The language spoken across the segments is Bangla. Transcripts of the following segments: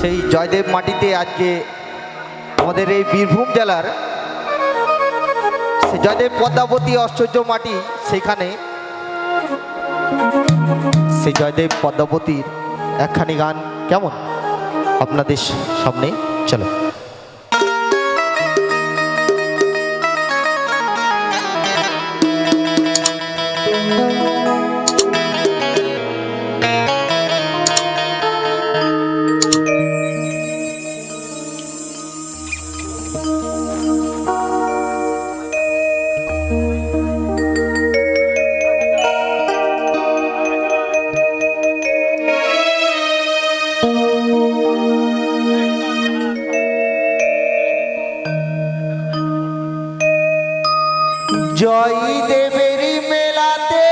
সেই জয়দেব মাটিতে আজকে আমাদের এই বীরভূম জেলার জয়দেব পদ্মাবতী আশ্চর্য মাটি সেখানে সেই জয়দেব পদ্মাবতীর একখানি গান কেমন? আপনাদের সামনে চলো। জয় দেবের মেলাতে।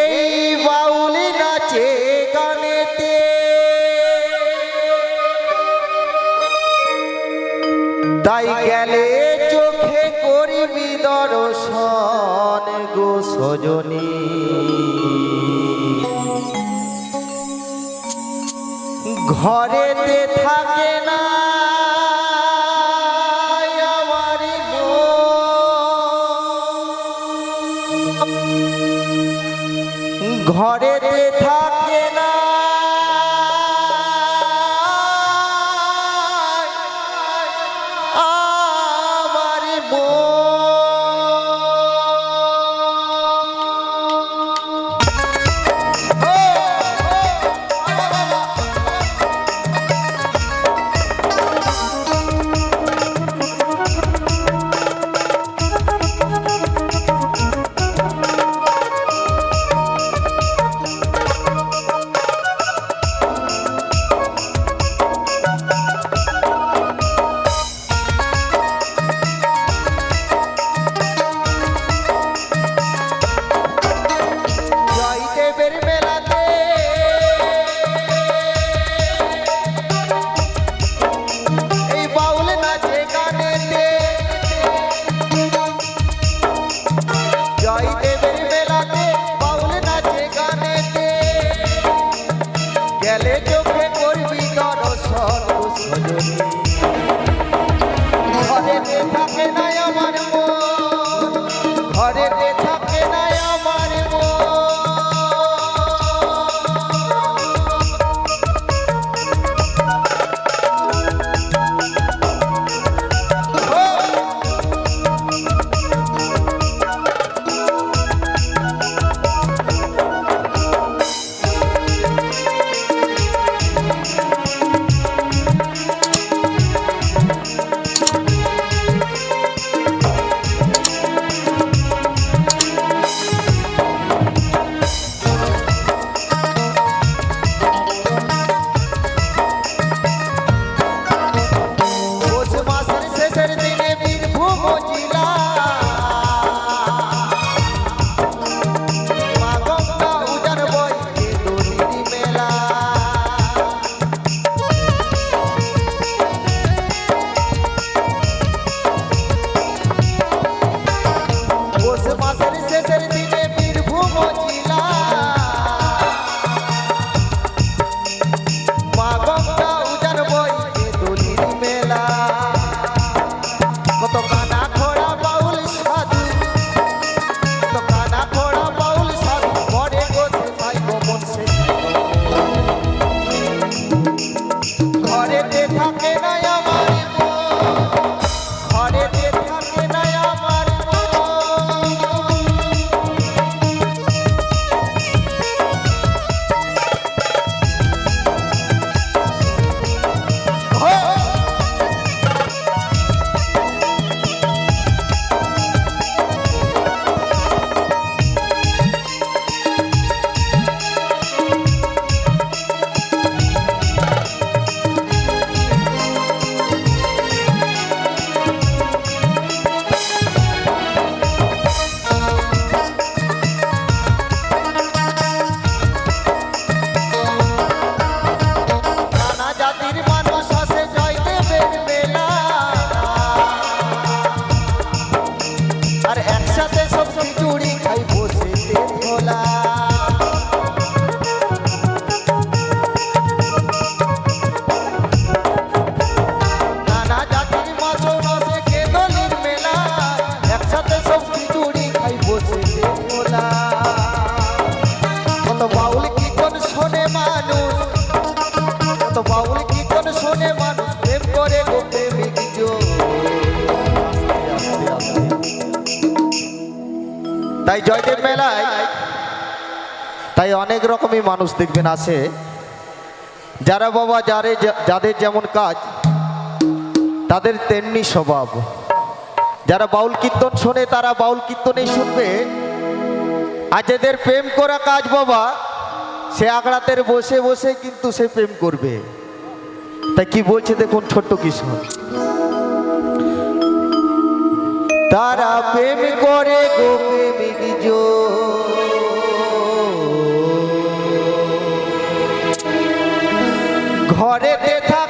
এই বাউল নাচে গানেতে। তাই গেলে চোখে করিবি দর্শন গো সজনী। ঘরেতে থাকে না। আমার Ribeirinho Beleza. বাউল কি কোন শোনে মানুষ প্রেম করে গো প্রেমিক তাই জয়দেব মেলায়, তাই অনেক রকমই মানুষ দেখবেন আছে যারা বাবা, যারে যাদের যেমন কাজ, তাদের তেমনি স্বভাব। যারা বাউল কীর্তন শোনে, তারা বাউল কীর্তনেই শুনবে। আর যাদের প্রেম করা কাজ বাবা, সে আগড়াতে বসে বসে কিন্তু সে প্রেম করবে। তাই কি বলছে দেখুন ছোট্ট কিশোর তারা প্রেম করে গো প্রেমিক ঘরে দেখা